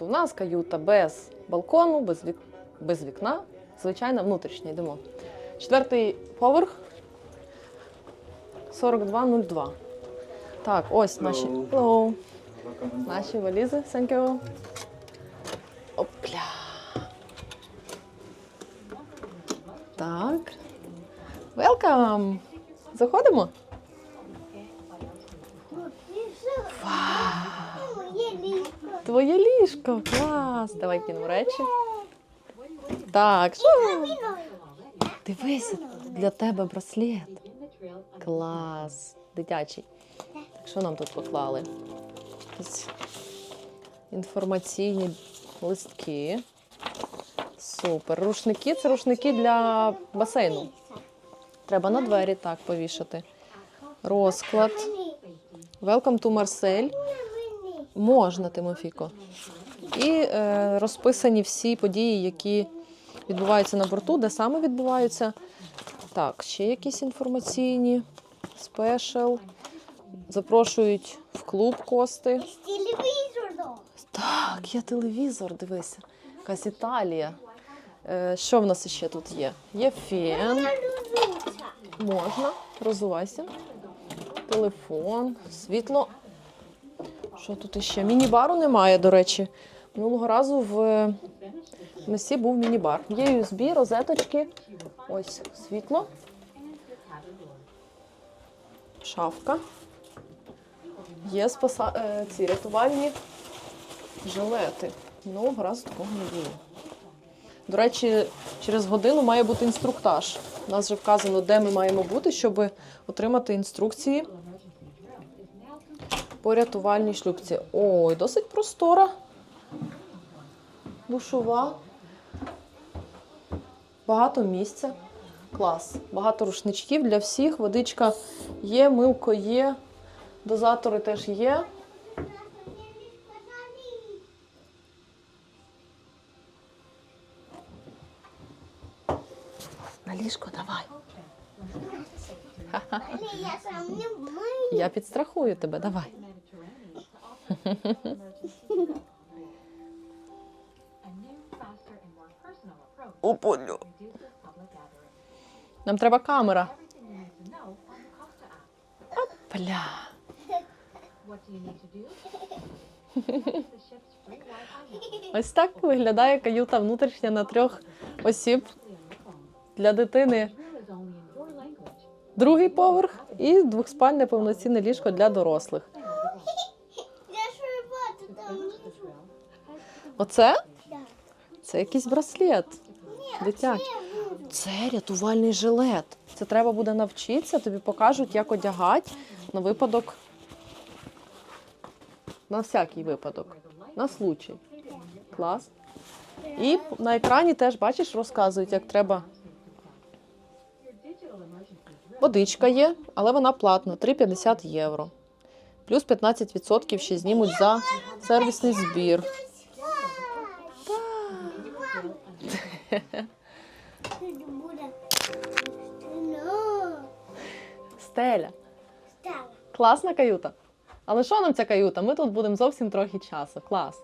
У нас каюта без балкону, без, вік... без вікна. Звичайно, внутрішня йдемо. Четвертий поверх 4202. Так, ось наші. Hello. Наші валізи. Thank you. Опля. Так. Welcome. Заходимо? Твоє. Клас. Давай кинемо речі. Так. Дивися, для тебе браслет. Клас. Дитячий. Так, що нам тут поклали? Інформаційні листки. Супер. Рушники це рушники для басейну. Треба на двері так повішати. Розклад. Welcome to Marseille. Можна, Тимофіко. І е, розписані всі події, які відбуваються на борту, де саме відбуваються. Так, ще якісь інформаційні, спешл. Запрошують в клуб кости. До. Так, є телевізор, дивися. Якась Італія. Е, що в нас ще тут є? Є фен, можна, розувайся. Телефон, світло. Що тут іще? Міні-бару немає, до речі. Минулого разу в місті був міні-бар. Є USB, розеточки. Ось світло. Шафка. Є спаса... е, ці рятувальні жилети. Минулого разу такого не було. До речі, через годину має бути інструктаж. У нас вже вказано, де ми маємо бути, щоб отримати інструкції по рятувальній шлюпці. Ой, досить простора. Душова. Багато місця. Клас. Багато рушничків для всіх. Водичка є, милко є, дозатори теж є. На ліжко давай. Я підстрахую тебе, давай. Опоню. Нам треба камера. Опля. Ось так виглядає каюта внутрішня на трьох осіб для дитини. Другий поверх і двохспальне повноцінне ліжко для дорослих. Оце? Це якийсь браслет. Дитячий. Це рятувальний жилет. Це треба буде навчитися, тобі покажуть, як одягати на випадок. На всякий випадок. На случай. Клас. І на екрані теж, бачиш, розказують, як треба. Водичка є, але вона платна 3,50 євро. Плюс 15% ще знімуть за сервісний збір. Тут буде. Стеля. Класна каюта. Але що нам ця каюта? Ми тут будемо зовсім трохи часу. Клас.